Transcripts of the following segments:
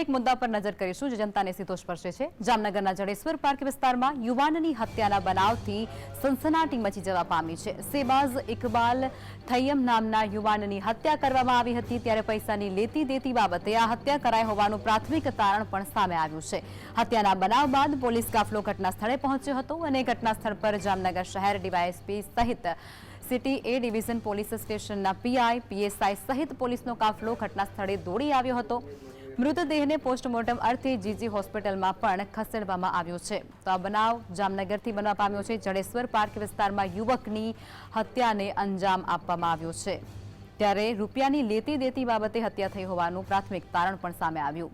એક મુદ્દા પર નજર કરીશું જે જનતાને સીધો સ્પર્શે છે. જામનગરના જડેશ્વર પાર્ક વિસ્તારમાં યુવાનની હત્યાના બનાવથી સનસનાટી મચી જવા પામી છે. સેબાઝ ઇકબાલ થૈયમ નામના યુવાનની હત્યા કરવામાં આવી હતી ત્યારે પૈસાની લેતી દેતી બાબતે આ હત્યા કરાઈ હોવાનું પ્રાથમિક તારણ પણ સામે આવ્યું છે. હત્યાના બનાવ બાદ પોલીસ કાફલો ઘટના સ્થળે પહોંચ્યો હતો અને ઘટના સ્થળ પર જામનગર શહેર ડીવાયએસપી સહિત સિટી એ ડિવિઝન પોલીસ સ્ટેશનના પીઆઈ, પીએસઆઈ સહિત પોલીસનો કાફલો ઘટના સ્થળે દોડી આવ્યો હતો. મૃતદેહને પોસ્ટમોર્ટમ અર્થે જીજી હોસ્પિટલમાં પણ ખસેડવામાં આવ્યો છે. તો આ બનાવ જામનગરથી બનવા પામ્યો છે. જડેશ્વર પાર્ક વિસ્તારમાં યુવકની હત્યાને અંજામ આપવામાં આવ્યો છે. ત્યારે રૂપિયાની લેતી દેતી બાબતે હત્યા થઈ હોવાનું પ્રાથમિક તારણ પણ સામે આવ્યું.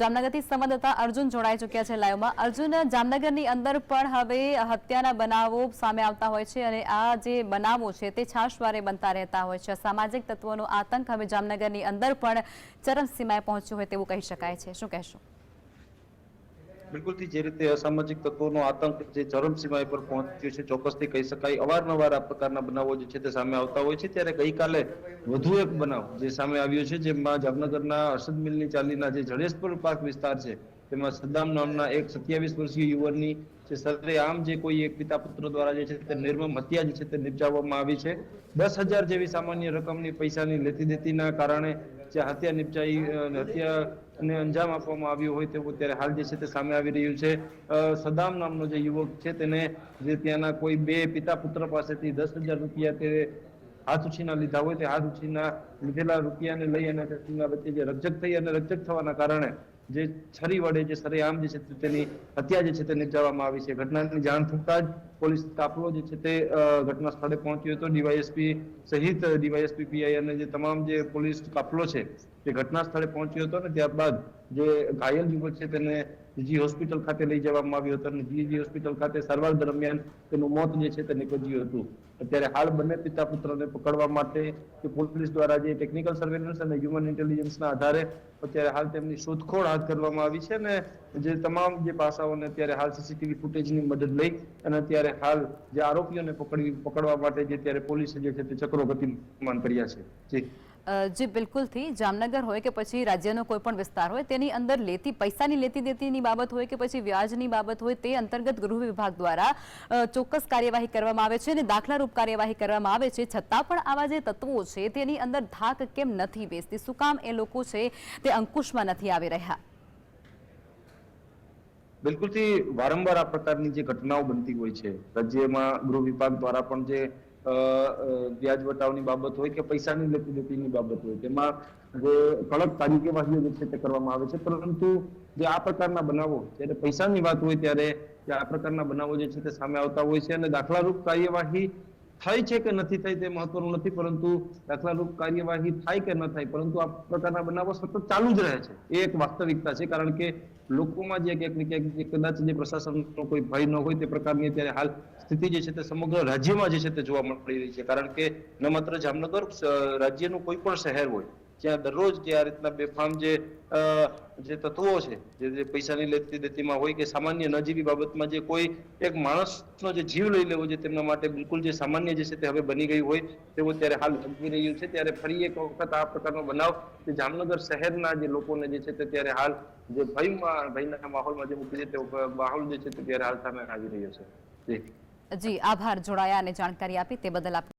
જામનગરથી સંવાદદાતા અર્જુન જોડાઈ ચૂક્યા છે લાઈવમાં. અર્જુન, જામનગરની અંદર પણ હવે હત્યાના બનાવો સામે આવતા હોય છે અને આ જે બનાવો છે તે છાશવારે બનતા રહેતા હોય છે. સામાજિક તત્વોનો આતંક હવે જામનગરની અંદર પણ ચરમસીમાએ પહોંચ્યો હોય તેવું કહી શકાય છે. શું કહેશો? બિલકુલથી જે રીતે અસામાજિક તત્વોનો આતંક જે ચરમસીમા પર પહોંચ્યો છે, ચોક્કસથી કહી શકાય. અવારનવાર આ પ્રકારના બનાવો જે છે તે સામે આવતા હોય છે. ત્યારે ગઈકાલે વધુ એક બનાવ જે સામે આવ્યો છે, જેમાં જામનગરના અરસદ મિલની ચાલીના જે જડેશ્વર પાર્ક વિસ્તાર છે, તેમાં સદ્દામ નામના એક સત્યાવીસ વર્ષીય યુવાનની જે સરેઆમ જે કોઈ એક પિતા પુત્ર દ્વારા જે છે તે નિર્મમ હત્યા જે છે તે નિપજાવવામાં આવી છે. દસ હજાર જેવી સામાન્ય રકમની પૈસાની લેતી દેતીના કારણે જે હત્યા નિપજાઈ હત્યા ને અંજામ આપવામાં આવ્યો હોય તેવું અત્યારે હાલ જે છે તે સામે આવી રહ્યું છે. સદામ નામનો જે યુવક છે તેને જે ત્યાંના કોઈ બે પિતા પુત્ર પાસેથી દસ હજાર રૂપિયા તે હાથ ઉછીના લીધા હોય તે હાથ ઉછીના લીધેલા રૂપિયાને લઈ અને તેમના વચ્ચે જે રજક થઈ અને રજક થવાના કારણે જે છરી વડે જે સરેઆમ જે છે તેની હત્યા જે છે તે નિપજાવવામાં આવી છે. ઘટનાની જાણ થતાં જ પોલીસ કાફલો જે છે તે ઘટના સ્થળે પહોંચ્યો હતો. ડીવાયએસપી સહિત ડીવાયએસપી પીઆઈ અને જે તમામ જે પોલીસ કાફલો છે તે ઘટના સ્થળે પહોંચ્યો હતો અને ત્યારબાદ જે ઘાયલ યુવક છે તેને જી હોસ્પિટલ ખાતે લઈ જવામાં આવ્યો હતો અને જી હોસ્પિટલ ખાતે સારવાર દરમિયાન તેનું મોત જે છે તે નીપજ્યું હતું. અત્યારે હાલ બંને પિતા પુત્રને પકડવા માટે કે પોલીસ દ્વારા જે ટેકનિકલ સર્વેલન્સ અને હ્યુમન ઇન્ટેલિજન્સના આધારે અત્યારે હાલ તેમની શોધખોળ હાથ કરવામાં આવી છે અને જે તમામ જે પાસાઓને અત્યારે હાલ સીસીટીવી ફૂટેજની મદદ લઈ અને અત્યારે હાલ જે આરોપીઓને પકડી પકડવા માટે જે અત્યારે પોલીસે જે છે તે ચક્રો ગતિમાન કર્યા છે. જી. જી, બિલકુલથી. જામનગર હોય કે પછી રાજ્યનો કોઈ પણ વિસ્તાર હોય, તેની અંદર લેતી પૈસાની લેતી દેતીની બાબત હોય કે પછી વ્યાજની બાબત હોય, તે અંતર્ગત ગૃહ વિભાગ દ્વારા ચોક્કસ કાર્યવાહી કરવામાં આવે છે અને દાખલારૂપ કાર્યવાહી કરવામાં આવે છે. છતાં પણ આવા જે તત્વો છે, તેની અંદર ધાક કેમ નથી બેસતી? શું કામ એ લોકો છે તે અંકુશમાં નથી આવી રહ્યા? બિલકુલથી વારંવાર આ પ્રકારની જે ઘટનાઓ બનતી હોય છે, રાજ્યમાં ગૃહ વિભાગ દ્વારા પણ જે વ્યાજ વટાવની બાબત હોય કે પૈસાની લેતી બાબત હોય, તેમાં જે કડક કાર્યવાહીઓ જે છે તે કરવામાં આવે છે, પરંતુ જે આ પ્રકારના બનાવો, જ્યારે પૈસાની વાત હોય ત્યારે આ પ્રકારના બનાવો જે છે તે સામે આવતા હોય છે અને દાખલારૂપ કાર્યવાહી થાય છે કે નથી થઈ તે મહત્વનું નથી, પરંતુ દાખલારૂપ કાર્યવાહી થાય કે ન થાય, પરંતુ આ પ્રકારના બનાવો સતત ચાલુ જ રહે છે. એ એક વાસ્તવિકતા છે, કારણ કે લોકોમાં જે ક્યાંક ને ક્યાંક કદાચ જે પ્રશાસનનો કોઈ ભય ન હોય તે પ્રકારની અત્યારે હાલ સ્થિતિ જે છે તે સમગ્ર રાજ્યમાં જે છે તે જોવા મળી રહી છે. કારણ કે ન માત્ર જામનગર રાજ્યનું કોઈ પણ શહેર હોય જ્યાં દરરોજ જે આ રીતના બેફામ જે જે તત્વો છે, જે જે પૈસાની લેતી દેતીમાં હોય કે સામાન્ય નજીવી બાબતમાં જે કોઈ એક માણસનો જે જીવ લઈ લેવો છે તેમના માટે બિલકુલ જે સામાન્ય જે છે તે હવે બની ગયું હોય તેવું ત્યારે હાલ બની રહ્યું છે. ત્યારે ફરી એક વખત આ પ્રકારનો બનાવ કે જામનગર શહેરના જે લોકોને જે છે તે ત્યારે હાલ જે ભયમાં, ભયના માહોલમાં જે મૂકી છે તે માહોલ જે છે તે ત્યારે હાલ સામે આવી રહ્યો છે. જી. આભાર જોડાયા અને જાણકારી આપી તે બદલ